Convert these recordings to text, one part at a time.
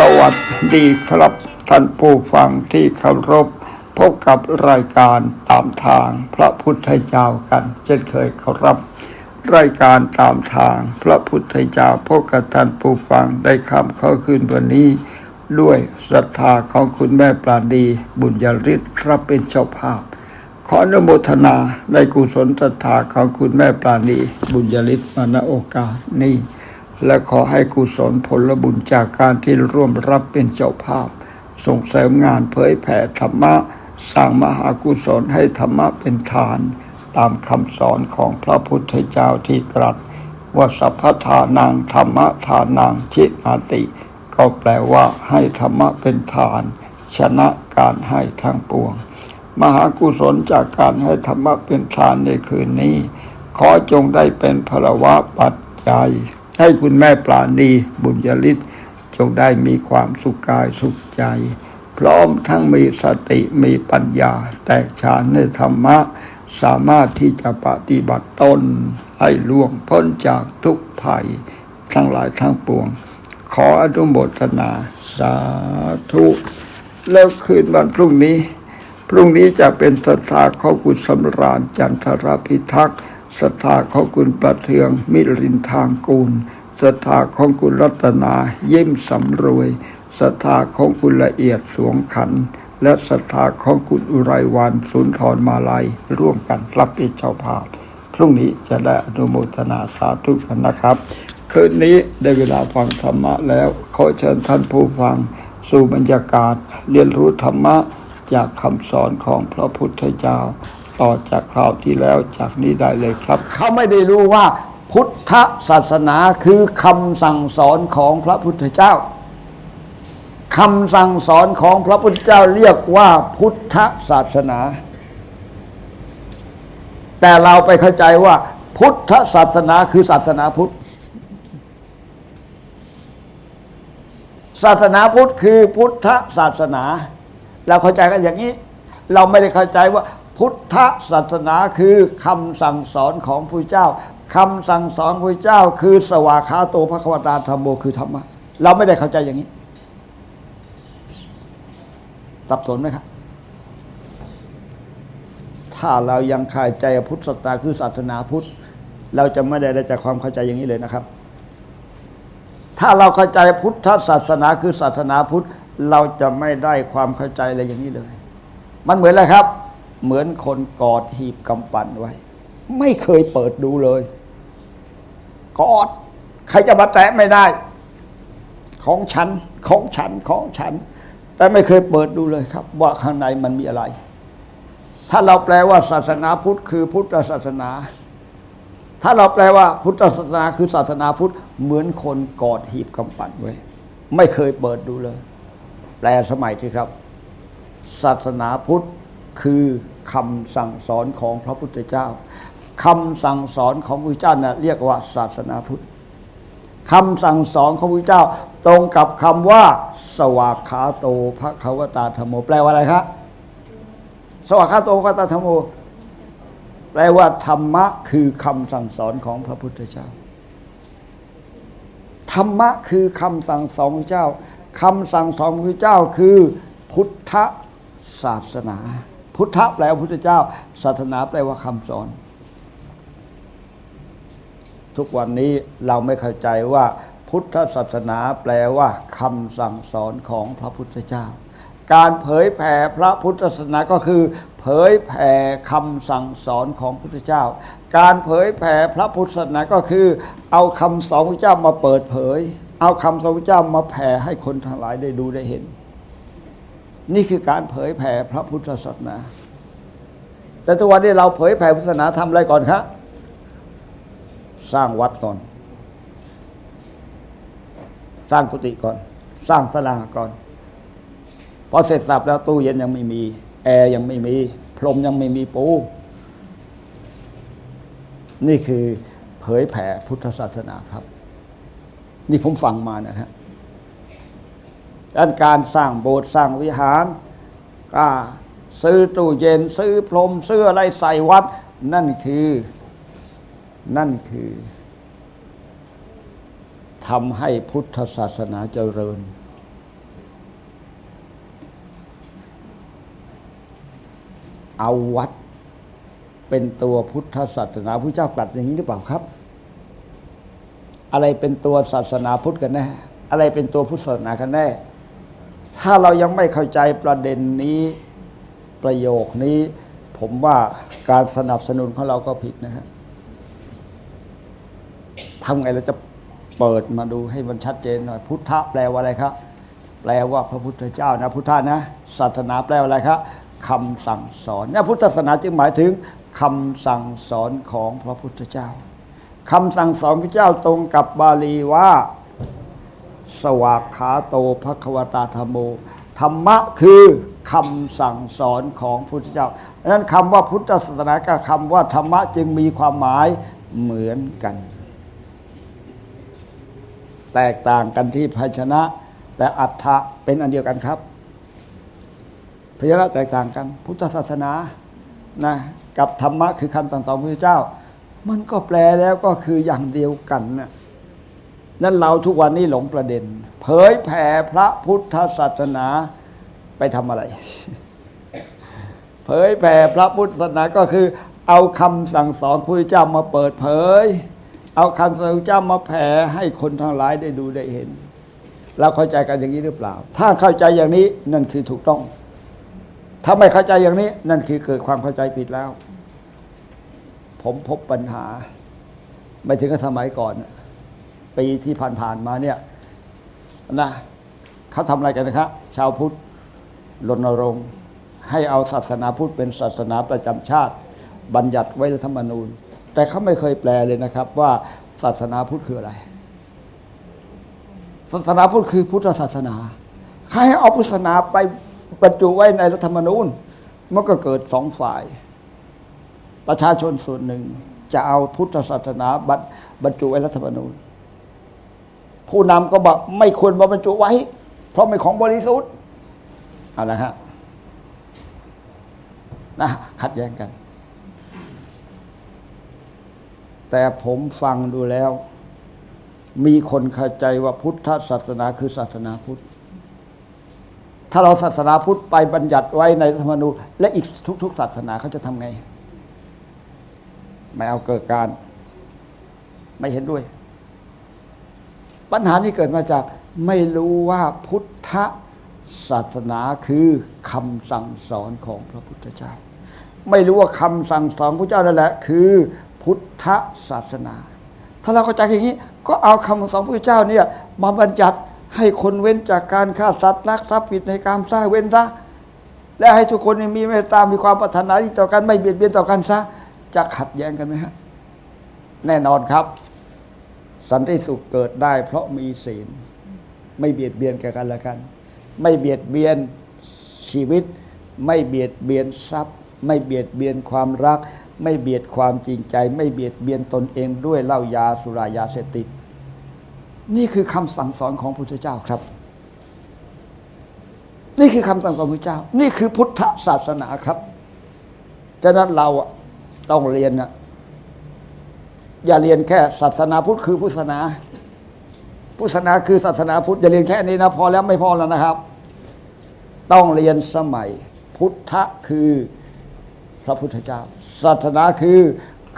สวัสดีครับ ท่านผู้ฟังที่เคารพพบกับรายการตามทางพระพุทธเจ้ากัน เช่นเคยครับ รายการตามทางพระพุทธเจ้าพบกับท่านผู้ฟังได้คำข้าคืนวันนี้ ด้วยศรัทธาของคุณแม่ปราณีบุญยริศรับเป็นเจ้าภาพ ขออนุโมทนาในกุศลศรัทธาของคุณแม่ปราณีบุญยริศมาณโอกาสนี้ และขอให้กุศลผลบุญจากการที่ร่วมรับเป็นเจ้าภาพ ส่งเสริมงานเผยแผ่ธรรมะ สร้างมหากุศลให้ธรรมะเป็นทาน ตามคำสอนของพระพุทธเจ้าที่ตรัส ว่าสัพพทานังธรรมะทานังชินาติ ก็แปลว่าให้ธรรมะเป็นทาน ชนะการให้ทั้งปวง มหากุศลจากการให้ธรรมะเป็นทานในคืนนี้ ขอจงได้เป็นพลวะปัจจัย ให้คุณแม่ปราณีบุญยฤทธิ์จงได้มีความสุขกายสุขใจ พร้อมทั้งมีสติมีปัญญา แตกฉานในธรรมะ สามารถที่จะปฏิบัติตนให้ล่วงพ้นจากทุกภัย ทั้งหลายทั้งปวง ขออนุโมทนา สาธุ แล้วคืนวันพรุ่งนี้ พรุ่งนี้จะเป็นศรัทธาของคุณสำราญจันทรพิทักษ์ ศรัทธาของคุณประเทืองมิรินทางกูลศรัทธาของคุณรัตนายิ้มสำรวยศรัทธาของคุณละเอียดสวงขัน และศรัทธาของคุณอุไรวันสุนทรมาลัย ร่วมกันรับเป็นเจ้าภาพพรุ่งนี้จะได้อนุโมทนาสาธุกันนะครับ คืนนี้ได้เวลาฟังธรรมะแล้วขอเชิญท่านผู้ฟัง สู่บรรยากาศ เรียนรู้ธรรมะจากคำสอนของพระพุทธเจ้า ต่อจากคราวที่แล้วจากนี้ได้เลยครับ เขาไม่ได้รู้ว่าพุทธศาสนาคือคำสั่งสอนของพระพุทธเจ้าคำสั่งสอนของพระพุทธเจ้าเรียกว่าพุทธศาสนา แต่เราไปเข้าใจว่า พุทธศาสนาคือศาสนาพุทธ ศาสนาพุทธคือพุทธศาสนา เราเข้าใจกันอย่างนี้ เราไม่ได้เข้าใจว่า พุทธศาสนาคือคำสั่งสอนของพระเจ้าคำสั่งสอนพระเจ้า คือสวากขาโตพระควตาธรรมโมคือธรรมะเราไม่ได้เข้าใจอย่างนี้สับสนไหมครับถ้าเรายังข้าใจพุทธศาสนาคือศาสนาพุทธ เราจะไม่ได้ได้จากความเข้าใจอย่างนี้เลยนะครับ ถ้าเราเข้าใจพุทธศาสนาคือศาสนาพุทธ เราจะไม่ได้ความเข้าใจอะไรอย่างนี้เลย มันเหมือนอะไรครับ เหมือนคนกอดหีบกำปั่นไว้ ไม่เคยเปิดดูเลย กอด ใครจะมาแตะไม่ได้ ของฉันของฉันของฉัน แต่ไม่เคยเปิดดูเลยครับ ว่าข้างในมันมีอะไร ถ้าเราแปลว่าศาสนาพุทธคือพุทธศาสนา ถ้าเราแปลว่าพุทธศาสนาคือศาสนาพุทธเหมือนคนกอดหีบกำปั่นไว้ ไม่เคยเปิดดูเลย แปลสมัยที่ครับ ศาสนาพุทธ คือคำสั่งสอนของพระพุทธเจ้าคำสั่งสอนของพระพุทธเจ้านะ่ะเรียกว่าศาสนาพุทธคำสั่งสอนของพระพุทธเจ้า ตรงกับคำว่า สวากขาโตพระควตาธรรมโม แปลว่าอะไรครับสวากขาโตพระควตาธรรมโม แปลว่าธรรมะคือคำสั่งสอนของพระพุทธเจ้าธรรมะคือคำสั่งสอนพระเจ้าคำสั่งสอนพระเจ้าคือพุทธศาสนา พุทธะแปลว่าพุทธเจ้า ศาสนาแปลว่าคำสอน ทุกวันนี้เราไม่เข้าใจว่า พุทธศาสนาแปลว่าคำสั่งสอนของพระพุทธเจ้า การเผยแผ่พระพุทธศาสนาก็คือ เผยแผ่คำสั่งสอนของพระพุทธเจ้า การเผยแผ่พระพุทธศาสนาก็คือ เอาคำสอนพระเจ้ามาเปิดเผย เอาคำสอนพระเจ้ามาแผ่ให้คนทั้งหลายได้ดูได้เห็น นี่คือการเผยแผ่พระพุทธศาสนา แต่ทุกวันนี้เราเผยแผ่พุทธศาสนาทำอะไรก่อนครับสร้างวัดก่อน สร้างกุฏิก่อน สร้างศาลาก่อนพอเสร็จสับแล้วตู้เย็นยังไม่มี แอร์ยังไม่มี พรมยังไม่มีปู นี่คือเผยแผ่พุทธศาสนาครับ นี่ผมฟังมานะครับ ด้านการสร้างโบสถ์สร้างวิหารก็ซื้อตู้เย็นซื้อพรมซื้ออะไรใส่วัด นั่นคือนั่นคือทำให้พุทธศาสนาเจริญ เอาวัดเป็นตัวพุทธศาสนาพระเจ้าตรัสอย่างนี้หรือเปล่าครับ อะไรเป็นตัวศาสนาพุทธกันแน่อะไรเป็นตัวพุทธศาสนากันแน่ ถ้าเรายังไม่เข้าใจประเด็นนี้ประโยคนี้ ผมว่าการสนับสนุนของเราก็ผิดนะครับทำไงเราจะเปิดมาดูให้มันชัดเจนหน่อย พุทธะแปลว่าอะไรครับ แปลว่าพระพุทธเจ้านะ พุทธะนะศาสนาแปลว่าอะไรครับคำสั่งสอนเนี่ยพุทธศาสนาจึงหมายถึงคำสั่งสอนของพระพุทธเจ้าคำสั่งสอนพระเจ้าตรงกับบาลีว่า สวากขาโตภควตาธรรมโม ธรรมะคือคำสั่งสอนของพุทธเจ้าดังนั้นคำว่าพุทธศาสนากับคำว่าธรรมะจึงมีความหมายเหมือนกัน แตกต่างกันที่ภาชนะ แต่อัฏฐะเป็นอันเดียวกันครับพยัญชนะแตกต่างกัน พุทธศาสนานะกับธรรมะคือคำสั่งสอนพระพุทธเจ้า มันก็แปลแล้วก็คืออย่างเดียวกันนะ นั่นเราทุกวันนี้หลงประเด็น เผยแผ่พระพุทธศาสนาไปทำอะไร เผยแผ่พระพุทธศาสนาก็คือ เอาคำสั่งสอนพระพุทธเจ้ามาเปิดเผย เอาคำสั่งสอนพระเจ้ามาแผ่ให้คนทั้งหลายได้ดูได้เห็น เราเข้าใจกันอย่างนี้หรือเปล่า ถ้าเข้าใจอย่างนี้นั่นคือถูกต้อง ถ้าไม่เข้าใจอย่างนี้ นั่นคือเกิดความเข้าใจผิดแล้ว ผมพบปัญหา ไม่ถึงกับสมัยก่อนนะ ปีที่ผ่านๆมาเนี่ยนะเขาทำอะไรกันนะครับ ชาวพุทธรณรงค์ให้เอาศาสนาพุทธเป็นศาสนาประจำชาติ บัญญัติไว้ในธรรมนูญ แต่เขาไม่เคยแปลเลยนะครับว่าศาสนาพุทธคืออะไร ศาสนาพุทธคือพุทธศาสนาใครให้เอาพุทธศาสนาไปบรรจุไว้ในรัฐธรรมนูญมันก็เกิดสองฝ่าย ประชาชนส่วนหนึ่งจะเอาพุทธศาสนาบรรบรรจุไว้รัฐธรรมนูญ ผู้นำก็บอกไม่ควรมาบรรจุไว้ เพราะเป็นของบริสุทธิ์เอาละฮะนะขัดแย้งกัน แต่ผมฟังดูแล้ว มีคนเข้าใจว่าพุทธศาสนาคือศาสนาพุทธ ถ้าเราศาสนาพุทธไปบัญญัติไว้ในธรรมนูญและอีกทุก ๆ ศาสนาเขาจะทำไง ไม่เอาเกิดการ ไม่เห็นด้วย ปัญหาที่เกิดมาจากไม่รู้ว่าพุทธศาสนาคือคำสั่งสอนของพระพุทธเจ้า ไม่รู้ว่าคำสั่งสอนพระเจ้านั่นแหละ คือพุทธศาสนา ถ้าเราเข้าใจอย่างนี้ ก็เอาคำสอนพระเจ้าเนี่ยมาบัญญัติให้คนเว้นจากการฆ่าสัตว์ลักทรัพย์ผิดในการสร้างเว้นซะและให้ทุกคนมีเมตตามีความปรารถนาดีต่อกันไม่เบียดเบียนต่อกันซะจะขัดแย้งกันไหมฮะแน่นอนครับ สันติสุขเกิดได้ เพราะมีศีล ไม่เบียดเบียนแก่กันและกัน ไม่เบียดเบียนชีวิต ไม่เบียดเบียนทรัพย์ ไม่เบียดเบียนความรัก ไม่เบียดความจริงใจ ไม่เบียดเบียนตนเองด้วยเหล้ายาสุรายาเสพติด นี่คือคำสั่งสอนของพระพุทธเจ้าครับ นี่คือคำสั่งสอนพระพุทธเจ้า นี่คือพุทธศาสนาครับฉะนั้นเราต้องเรียนนะ อย่าเรียนแค่ศาสนาพุทธคือพุทธศาสนาพุทธศาสนาคือศาสนาพุทธอย่าเรียนแค่นี้นะพอแล้วไม่พอแล้วนะครับ ต้องเรียนสมัย พุทธคือพระพุทธเจ้า ศาสนาคือ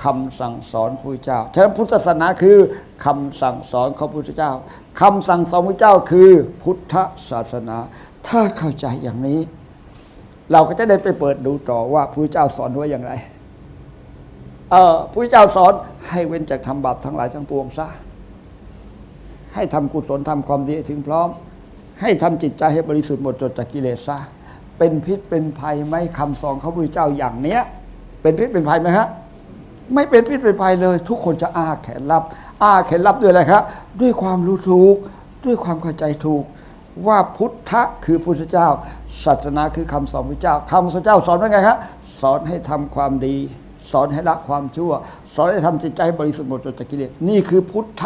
คำสั่งสอนพระพุทธเจ้า ฉะนั้นพุทธศาสนาคือคำสั่งสอนของพระพุทธเจ้าคำสั่งสอนพระเจ้าคือพุทธศาสนา ถ้าเข้าใจอย่างนี้ เราก็จะได้ไปเปิดดูต่อว่าพระพุทธเจ้าสอนไว้อย่างไร เออพระเจ้าสอนให้เว้นจากทำบาปทั้งหลายทั้งปวงซะให้ทำกุศลทำความดีถึงพร้อม ให้ทำจิตใจให้บริสุทธิ์หมดจดจากกิเลสซะเป็นพิษเป็นภัยไหมคำสอนของพระเจ้าอย่างเนี้ย เป็นพิษเป็นภัยไหมฮะไม่เป็นพิษเป็นภัยเลย ทุกคนจะอ้าแขนรับ อ้าแขนรับด้วยอะไรครับด้วยความรู้ถูก ด้วยความเข้าใจถูก ว่าพุทธะคือพุทธเจ้าศาสนาคือคำสอนพระเจ้าคำสอนเจ้าสอนว่าไงครับสอนให้ทำความดี สอนให้ละความชั่ว สอนให้ทำจิตใจบริสุทธิ์หมดจดจากกิเลสนี่คือพุทธ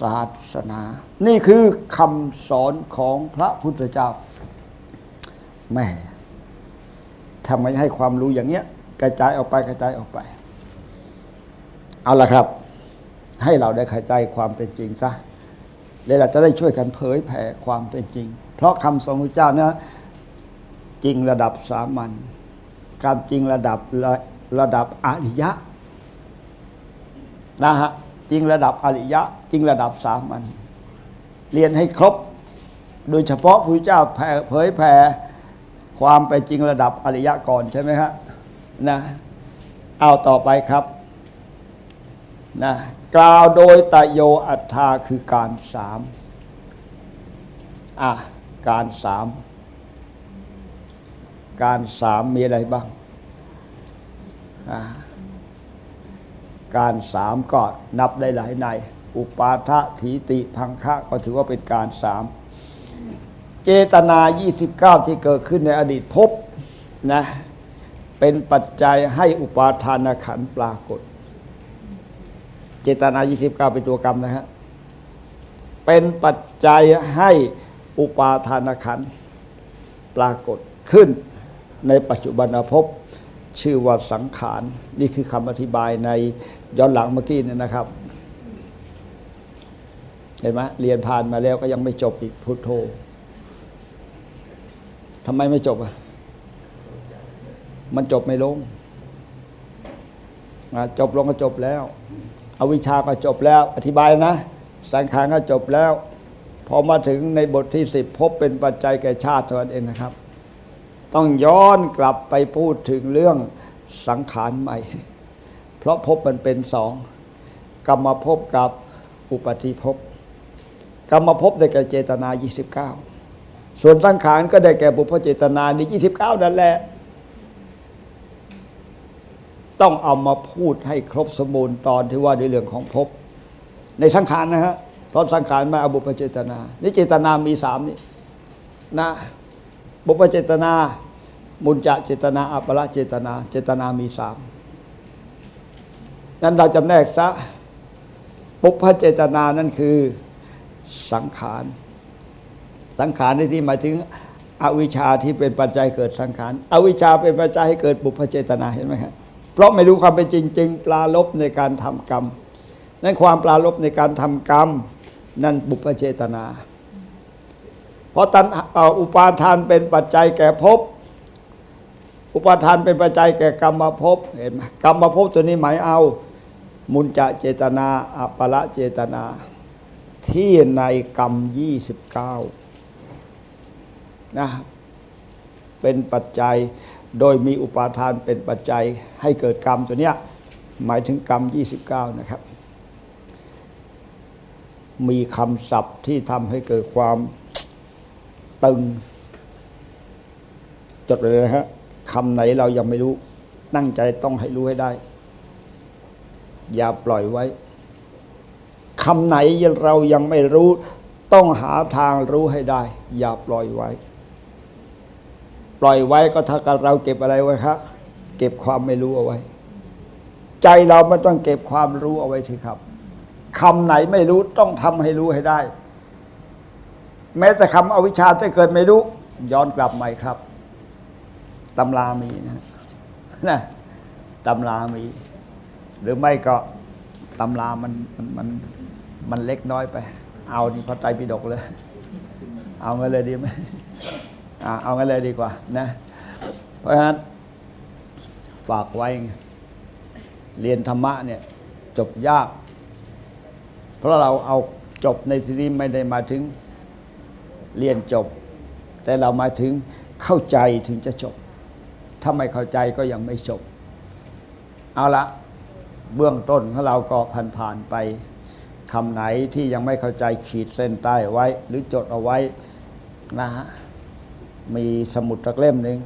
ศาสนา นี่คือคำสอนของพระพุทธเจ้าแม่ทำไมให้ความรู้อย่างเนี้ย กระจายออกไปกระจายออกไป เอาละครับ ให้เราได้เข้าใจความเป็นจริงซะแล้วเราจะได้ช่วยกันเผยแผ่ความเป็นจริง เพราะคำสอนพระเจ้าเนี่ยจริงระดับสามัญการจริงระดับ ระดับอริยะนะฮะจริงระดับอริยะ จริงระดับสามัญเรียนให้ครบ โดยเฉพาะพระเจ้าเผยแผ่ความเป็นจริงระดับอริยะก่อนใช่ไหมฮะนะเอาต่อไปครับนะกล่าวโดยตโยอัฏฐาคือการสามอะการสาม การสามมีอะไรบ้าง การสามก็นับได้หลายใน อุปาทะถีติพังคะก็ถือว่าเป็นการสามเจตนา 29 ที่เกิดขึ้นในอดีตภพนะเป็นปัจจัยให้อุปาทานขันปรากฏ เจตนา 29 เป็นตัวกรรมนะฮะเป็นปัจจัยให้อุปาทานขันปรากฏขึ้นในปัจจุบันภพ ชื่อว่าสังขาร นี่คือคำอธิบายในย้อนหลังเมื่อกี้นี่นะครับ เห็นไหมเรียนผ่านมาแล้วก็ยังไม่จบอีกพุทโธทำไมไม่จบอะ มันจบไม่ลงจบลงก็จบแล้ว อวิชาก็จบแล้ว อธิบายนะ สังขารก็จบแล้ว พอมาถึงในบทที่สิบพบเป็นปัจจัยแก่ชาติเท่านั้นเองนะครับ ต้องย้อนกลับไปพูดถึงเรื่องสังขารใหม่ เพราะภพมันเป็นสองกรรมภพกับอุปาทิภพกรรมภพได้แก่เจตนา 29 ส่วนสังขารก็ได้แก่บุพเจตนานี่29 นั่นแหละ ต้องเอามาพูดให้ครบสมบูรณ์ตอนที่ว่าในเรื่องของภพในสังขารนะฮะเพราะสังขารมาเอาบุพเจตนา นี่เจตนามีสามนี่นะ บุพเจตนา มุญจะเจตนา อัปปละเจตนา เจตนามีสามนั้นเราจำแนกซะปุพเจตนานั่นคือสังขาร สังขารในที่หมายถึงอวิชชาที่เป็นปัจจัยเกิดสังขาร อวิชชาเป็นปัจจัยให้เกิดบุพเจตนาเห็นไหมครับเพราะไม่รู้ความเป็นจริงจึงปลาลบในการทำกรรม นั่นความปลาลบในการทำกรรม นั่นบุพเจตนา เพราะตันอ,อุปาทานเป็นปัจจัยแก่ภพอุปาทานเป็นปัจจัยแก่กรรมภพเห็นไหมกรรมภพตัวนี้หมายเอา มุนจะเจตนาอัปปละเจตนา ที่ในกรรม 29นะเป็นปัจจัยโดยมีอุปาทานเป็นปัจจัยให้เกิดกรรมตัวเนี้ยหมายถึงกรรม 29 นะครับ มีคำศัพท์ที่ทำให้เกิดความ ตึง จดเลยนะฮะคำไหนเรายังไม่รู้ ตั้งใจต้องให้รู้ให้ได้ อย่าปล่อยไว้คำไหนเรายังไม่รู้ ต้องหาทางรู้ให้ได้ อย่าปล่อยไว้ ปล่อยไว้ก็เท่ากับเราเก็บอะไรไว้ครับเก็บความไม่รู้เอาไว้ ใจเราไม่ต้องเก็บความรู้เอาไว้ทีครับคำไหนไม่รู้ต้องทำให้รู้ให้ได้ แม้แต่คำอวิชชาจะเกิดไม่รู้ ย้อนกลับใหม่ครับตำรามีนะนะตำรามี หรือไม่ก็ตำรามันมันมันมันเล็กน้อยไป เอาที่พระไตรปิฎกเลย เอางั้นเลยดีไหมอ่าเอางั้นเลยดีกว่า นะ เพราะฉะนั้นฝากไว้ เรียนธรรมะเนี่ย จบยาก เพราะเราเอาจบในที่นี้ไม่ได้มาถึง เรียนจบ แต่เราหมายถึงเข้าใจถึงจะจบ ถ้าไม่เข้าใจก็ยังไม่จบ เอาละเบื้องต้นของเราก็ผ่านๆไปคำไหนที่ยังไม่เข้าใจขีดเส้นใต้ไว้ หรือจดเอาไว้นะฮะมีสมุดตักเล่มหนึ่ง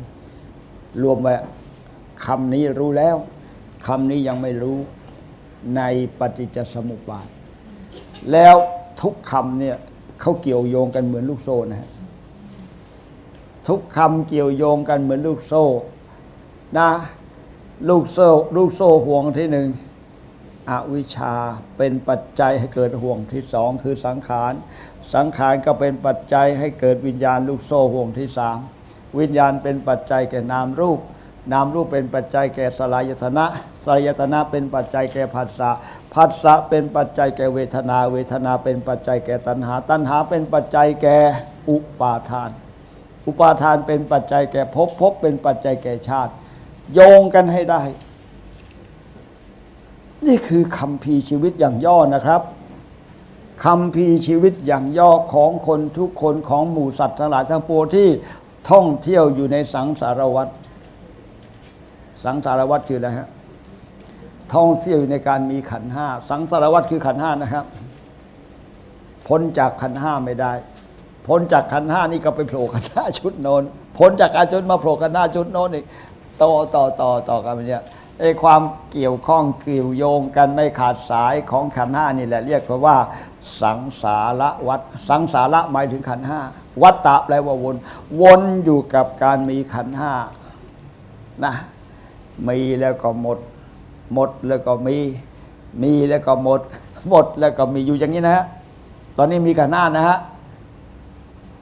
รวมไว้คำนี้รู้แล้วคำนี้ยังไม่รู้ในปฏิจจสมุปบาท แล้วทุกคำเนี่ย เขาเกี่ยวโยงกันเหมือนลูกโซ่นะฮะทุกคำเกี่ยวโยงกันเหมือนลูกโซ่นะลูกโซ่ลูกโซ่ห่วงที่หนึ่งอวิชชาเป็นปัจจัยให้เกิดห่วงที่สองคือสังขาร สังขารก็เป็นปัจจัยให้เกิดวิญญาณลูกโซ่ห่วงที่สามวิญญาณเป็นปัจจัยแก่นามรูป นามรูปเป็นปัจจัยแก่สลายตนะสลายตนะเป็นปัจจัยแก่ผัสสะผัสสะเป็นปัจจัยแก่เวทนา เวทนาเป็นปัจจัยแก่ตัณหา ตัณหาเป็นปัจจัยแก่อุปาทาน อุปาทานเป็นปัจจัยแก่ภพภพเป็นปัจจัยแก่ชาติ โยงกันให้ได้ นี่คือคำพีชีวิตอย่างย่อนะครับคำพีชีวิตอย่างย่อของคนทุกคนของหมู่สัตว์ทั้งหลายทั้งปวงที่ท่องเที่ยวอยู่ในสังสารวัฏ สังสารวัฏคืออะไรฮะท่องเที่ยวอยู่ในการมีขันห้าสังสารวัฏคือขันห้านะครับ พ้นจากขันห้าไม่ได้ พ้นจากขันห้านี่ก็ไปโผล่ขันห้าชุดโน้นพ้นจากการจนมาโผล่ขันห้าชุดโน้นอีกต่อต่อต่อต่อกันเนี่ยไอ้ความเกี่ยวข้องเกี่ยวโยงกันไม่ขาดสายของขันห้านี่แหละ เรียกว่า สังสารวัฏสังสาระหมายถึงขันห้าวัฏฏะแปลว่าวน วนอยู่กับการมีขันห้านะ มีแล้วก็หมด หมดแล้วก็มี มีแล้วก็หมด หมดแล้วก็มีอยู่อย่างนี้นะฮะ ตอนนี้มีขันธ์ห้านะฮะ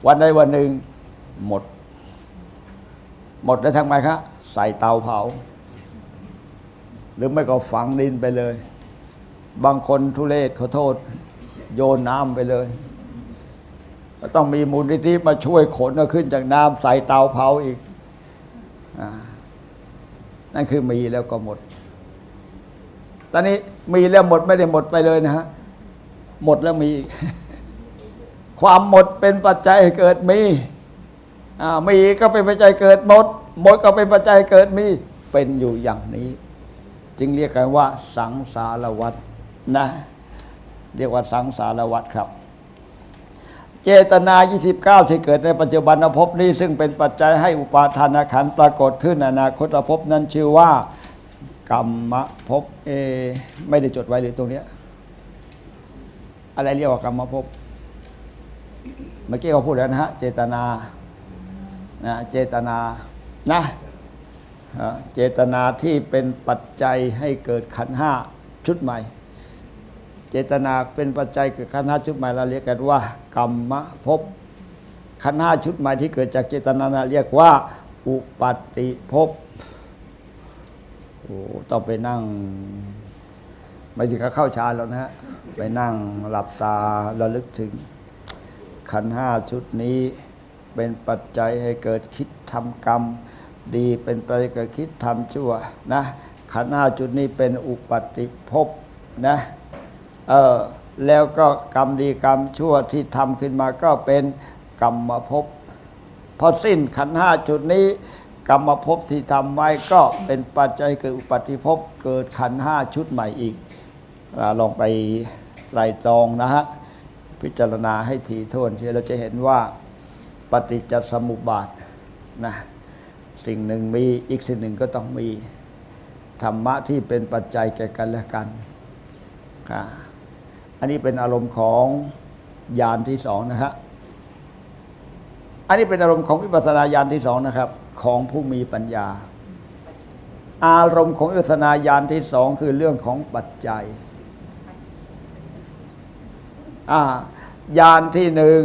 วันใดวันหนึ่งหมด หมดแล้วทำไงครับใส่เตาเผา หรือไม่ก็ฝังดินไปเลย บางคนทุเรศขอโทษ โยนน้ำไปเลยก็ต้องมีมูลนิธิมาช่วยขนขึ้นจากน้ำใส่เตาเผาอีกอ่า นั่นคือมีแล้วก็หมด ตอนนี้มีแล้วหมดไม่ได้หมดไปเลยนะฮะ หมดแล้วมีอีก ความหมดเป็นปัจจัยเกิดมีอ่ามีก็เป็นปัจจัยเกิดหมด หมดก็เป็นปัจจัยเกิดมี เป็นอยู่อย่างนี้ จึงเรียกกันว่า สังสารวัฏนะ เรียกว่าสังสารวัฏครับ เจตนา 29 ที่เกิดในปัจจุบันภพนี้ ซึ่งเป็นปัจจัยให้อุปาทานขันปรากฏขึ้นอนาคตภพนั้นชื่อว่ากรรมภพเอ ไม่ได้จดไว้หรือตรงเนี้ยอะไรเรียกว่ากรรมภพเมื่อกี้เขาพูดแล้วนะฮะเจตนานะเจตนานะเจตนาที่เป็นปัจจัยให้เกิดขันห้าชุดใหม่ เจตนาเป็นปัจจัยเกิดขันห้าชุดใหม่เราเรียกกันว่ากรรมภพขันห้าชุดใหม่ที่เกิดจากเจตนาเรียกว่า อุปัติภพโอ้ต้องไปนั่ง ไม่ถึงกับเข้าฌานแล้วนะฮะไปนั่งหลับตาระลึกถึง ขันห้าชุดนี้เป็นปัจจัยให้เกิดคิดทำกรรม ดีเป็นปัจจัยเกิดคิดทำชั่วนะขันห้าชุดนี้เป็นอุปัติภพนะ เออแล้วก็กรรมดีกรรมชั่วที่ทำขึ้นมาก็เป็นกรรมภพพอสิ้นขันห้าจุดนี้ กรรมภพที่ทำไว้ก็เป็นปัจจัยเกิดอุปัติภพเกิดขันห้าชุดใหม่อีกอลองไปไตรตรองนะฮะพิจารณาให้ถี่ถ้วนเชื่อเราจะเห็นว่าปฏิจจสมุปบาทนะสิ่งหนึ่งมีอีกสิ่งหนึ่งก็ต้องมี ธรรมะที่เป็นปัจจัยแก่กันและกันอ่า อันนี้เป็นอารมณ์ของญาณที่สองนะครับอันนี้เป็นอารมณ์ของวิปัสสนาญาณที่สองนะครับ ของผู้มีปัญญา อารมณ์ของวิปัสสนาญาณที่สองคือเรื่องของปัจจัยอ่ายานที่หนึ่ง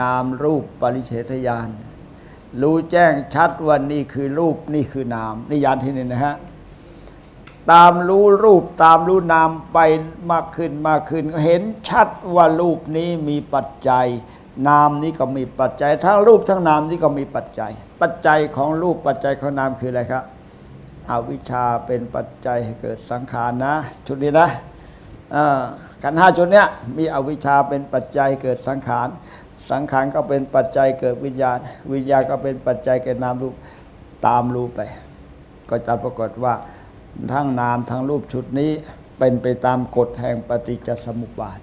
นามรูปปริเฉทญาณรู้แจ้งชัดว่านี่คือรูปนี่คือนามนี่ยานที่หนึ่งนะฮะ ตามรู้รูปตามรู้นามไปมากขึ้นมากขึ้น เห็นชัดว่ารูปนี้มีปัจจัย นามนี้ก็มีปัจจัย ทั้งรูปทั้งนามนี้ก็มีปัจจัย ปัจจัยของรูปปัจจัยของนามคืออะไรครับอวิชชาเป็นปัจจัยให้เกิดสังขารนะ ชุดนี้นะอ่าขันห้าชุดเนี้ยมีอวิชชาเป็นปัจจัยเกิดสังขาร สังขารก็เป็นปัจจัยเกิดวิญญาณ วิญญาณก็เป็นปัจจัยเกิดนามรูปตามรูปไป ก็จะปรากฏว่า ทั้งนามทั้งรูปชุดนี้เป็นไปตามกฎแห่งปฏิจจสมุปบาท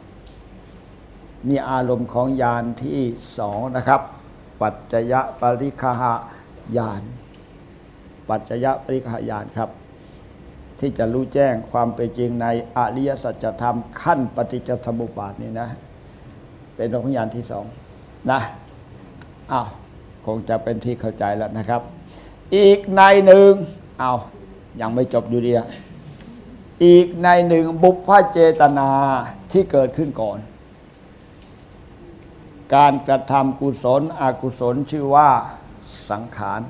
นี่อารมณ์ของญาณที่สองนะครับ ปัจจยปริคหายาน ปัจจยปริคหายานครับ ที่จะรู้แจ้งความเป็นจริงในอริยสัจธรรมขั้นปฏิจจสมุปบาทนี่นะ เป็นองค์ญาณที่สองนะอ้าวคงจะเป็นที่เข้าใจแล้วนะครับ อีกในหนึ่งเอา ยังไม่จบอยู่ดีอะอีกในหนึ่งบุพเจตนาที่เกิดขึ้นก่อน การกระทำกุศลอกุศลชื่อว่าสังขาร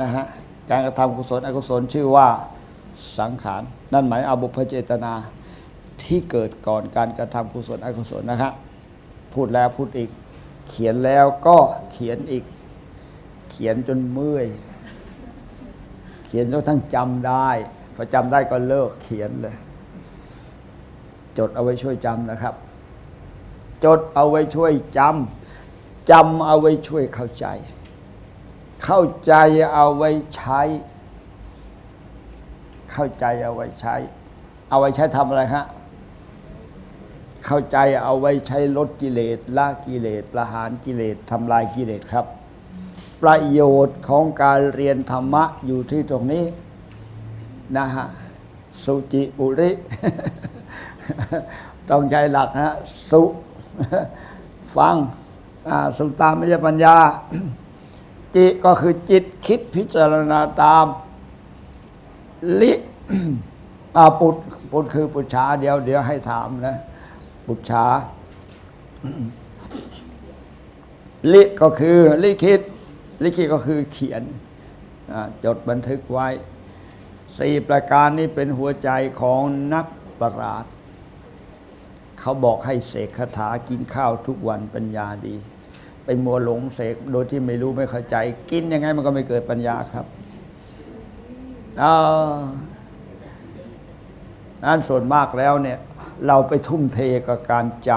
นะฮะการกระทำกุศลอกุศลชื่อว่าสังขาร นั่นหมายอาบุพเจตนาที่เกิดก่อนการกระทำกุศลอกุศลนะครับพูดแล้วพูดอีก เขียนแล้วก็เขียนอีก เขียนจนเมื่อย ขียนจนทั้งจำได้พอจำได้ก็เลิกเขียนเลย จดเอาไว้ช่วยจำนะครับ จดเอาไว้ช่วยจำจำเอาไว้ช่วยเข้าใจ เข้าใจเอาไว้ใช้ เข้าใจเอาไว้ใช้ เอาไว้ใช้ทำอะไรฮะเข้าใจเอาไว้ใช้ลดกิเลสละกิเลสประหารกิเลสทำลายกิเลสครับ ประโยชน์ของการเรียนธรรมะอยู่ที่ตรงนี้นะฮะสุจิปุริ ต้องใช้หลักนะฮะสุฟังสุตามไม่ใช่ปัญญา จิก็คือจิตคิดพิจารณาตาม ลิอาปุตปุตคือปุจฉาเดี๋ยวเดี๋ยวให้ถามนะ ปุจฉาลิก็คือลิคิด ลิขิตก็คือเขียนจดบันทึกไว้สี่ประการนี้เป็นหัวใจของนักปราชญ์เขาบอกให้เสกคาถากินข้าวทุกวันปัญญาดี ไปมัวหลงเสกโดยที่ไม่รู้ไม่เข้าใจ กินยังไงมันก็ไม่เกิดปัญญาครับอ่านั้นส่วนมากแล้วเนี่ย เราไปทุ่มเทกับการจ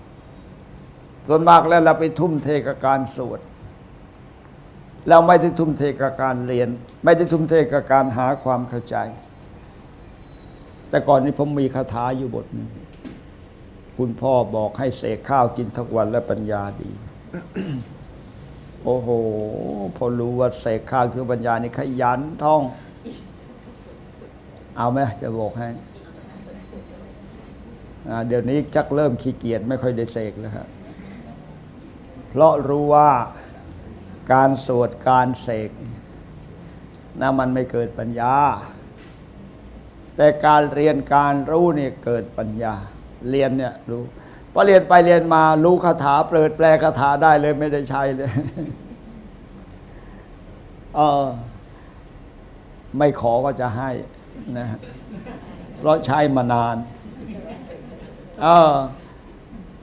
ำส่วนมากแล้วเราไปทุ่มเทกับการสวด เราไม่ได้ทุ่มเทกับการเรียน ไม่ได้ทุ่มเทกับการหาความเข้าใจ แต่ก่อนนี้ผมมีคาถาอยู่บทหนึงคุณพ่อบอกให้เสกข้าวกินทุกวันและปัญญาดี โอ้โห พอรู้ว่าเสกข้าวคือปัญญานี่ขยันท่อง เอาไหมจะบอกให้เดี๋ยวนี้จักเริ่มขี้เกียจไม่ค่อยได้เสกแล้วครับเพราะรู้ว่า การสวดการเสกนะมันไม่เกิดปัญญา แต่การเรียนการรู้เนี่ยเกิดปัญญา เรียนเนี่ยรู้พอเรียนไปเรียนมารู้คาถาเปิดแปลคาถาได้เลยไม่ได้ใช้เลยเออไม่ขอก็จะให้นะเพราะใช้มานานเออ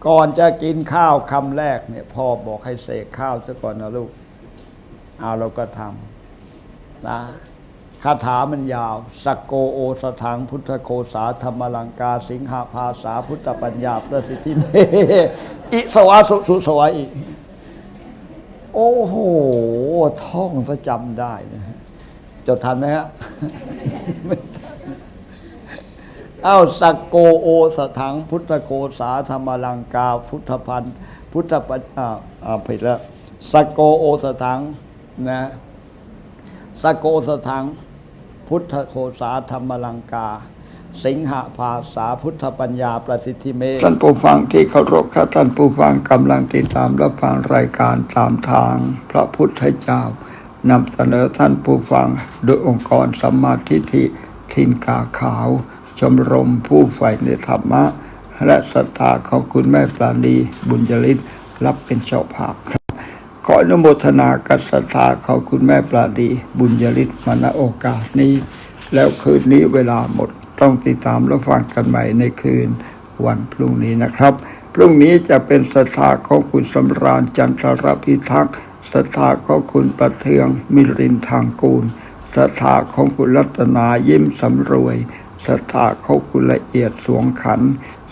ก่อนจะกินข้าวคำแรกเนี่ยพ่อบอกให้เสกข้าวซะก่อนนะลูก เอาเราก็ทำนะคาถามันยาวสกโกโอสถังพุทธโคสาธรรมลังกา สิงหาภาษาพุทธปัญญาประสิทธิเมอิสวาสุสุสวาอีก โอ้โห ท่องประจำได้นะจดทันไหมฮะไม่ทันเอ้าสกโกโอสถังพุทธโกสาธรรมลังกา พุทธพันธ์พุทธปัญอ่าอ่าผิดแล้วสกโกโอสถัง นะสักโกสถัง พุทธโคสาธรรมลังกา สิงหาภาษาพุทธปัญญาประสิทธิเมท่านผู้ฟังที่เคารพครับท่านผู้ฟังกำลังติดตามรับฟังรายการตามทาง พระพุทธเจ้านำเสนอท่านผู้ฟังโดยองค์กรสัมมาทิฏฐิทินกาขาว ชมรมผู้ใฝ่ในธรรมะ และศรัทธาของคุณแม่ปราณีบุญยริศรับเป็นเจ้าภาพครับ ขออนุโมทนากับศรัทธาของคุณแม่ปราณีบุญยริศมาณโอกาสนี้ แล้วคืนนี้เวลาหมดต้องติดตามรับฟังกันใหม่ในคืนวันพรุ่งนี้นะครับ พรุ่งนี้จะเป็นศรัทธาของคุณสำราญจันทรพิทักษ์ศรัทธาของคุณประเทืองมิรินทางกูลศรัทธาของคุณรัตนายิ้มสำรวยศรัทธาของคุณละเอียดสวงขัน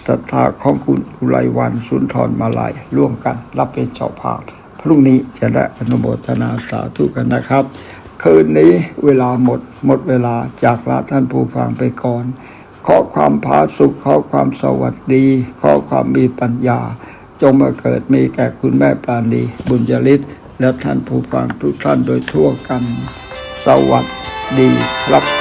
ศรัทธาของคุณอุไรวันสุนทรมาลัยร่วมกันรับเป็นเจ้าภาพ พรุ่งนี้จะได้อนุโมทนาสาธุกันนะครับ คืนนี้เวลาหมดหมดเวลาจากลาท่านผู้ฟังไปก่อน ขอความผาสุข ขอความสวัสดี ขอความมีปัญญา จงมาเกิดมีแก่คุณแม่ปราณีบุญยริศและท่านผู้ฟังทุกท่านโดยทั่วกัน สวัสดีครับ